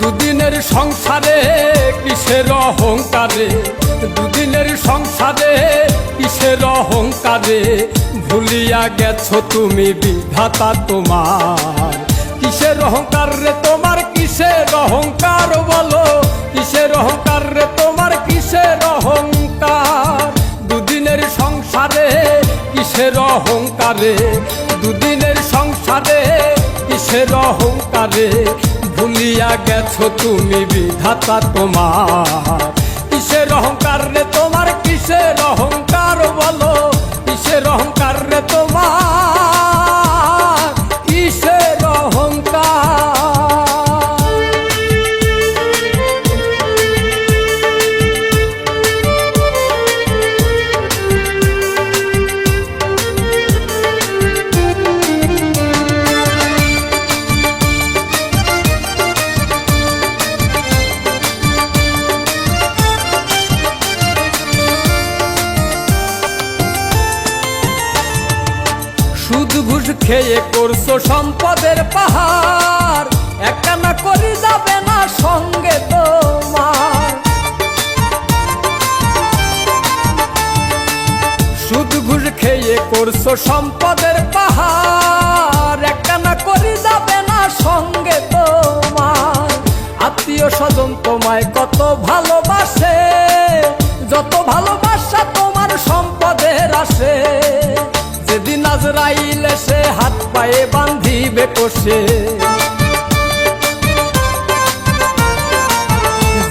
দুদিনের সংসারে কিসের অহংকারে? দুদিনের সংসারে কিসের অহংকারে? ভুলিয়া গেছো তুমি বিধাতা তোমার। কিসের অহংকার রে তোমার, কিসের অহংকার বলো? কিসের অহংকার রে তোমার, কিসের অহংকার? দুদিনের সংসারে কিসের অহংকারে? দুদিনের সংসারে কিসের অহংকারে? ভুলিয়া গেছো তুমি বিধাতা তোমার। কিসের অহংকার রে তোমার, কিসের অহংকার বলো। কিসের অহংকার রে তোমার সুদ ঘুষ খেয়ে করছ সম্পদের পাহাড়। একটানা করি যাবে না সঙ্গে তোমার। সুদ ঘুষ খেয়ে করছ সম্পদের পাহাড়। একটানা করি যাবে না সঙ্গে তোমার। আত্মীয় স্বজন তোমায় কত ভালোবাসে, যত ভালোবাসা তোমার সম্পদের আসে। যেদিন আজরাইল সে হাত পায়ে বান্ধিবে কষে।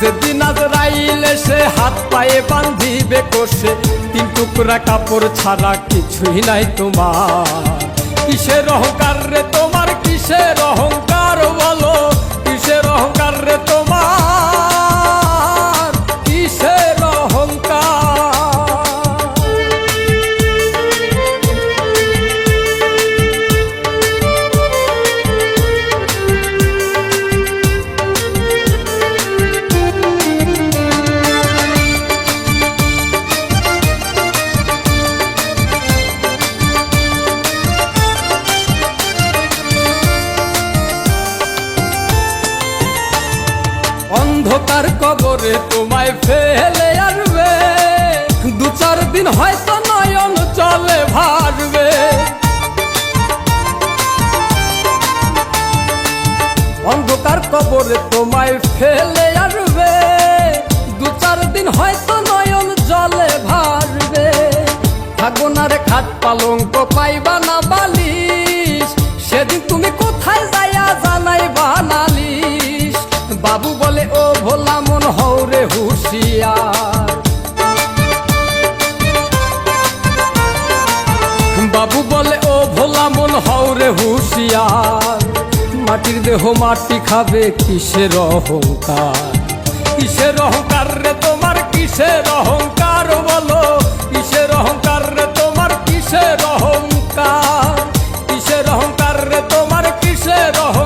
যেদিন আজরাইল সে হাত পায়ে বান্ধিবে কষে, তিন টুকরা কাপড় ছাড়া কিছুই নাই তোমার। কিসের অহংকার রে তোমার, কিসের অহংকার বলো? কিসের অহংকার রে তোমার? অন্ধকার কবরে তোমায় ফেলে আসবে দু চার দিন হয়তো নয়ন চলে ভাসবে। অন্ধকার কবরে তোমায় ফেলে আসবে দু চার দিন হয়তো নয়ন জলে ভাসবে। থাকব না রে খাট পালঙ্ক পাইবা না বালিশ। সেদিন হও হুশিয়ার। মাটির দেহ মাটি খাবে কিসের অহংকার? কিসের অহংকার রে তোমার, কিসের অহংকার বলো? কিসের অহংকার রে তোমার, কিসের অহংকার? কিসের অহংকার রে তোমার, কিসের অহংকার?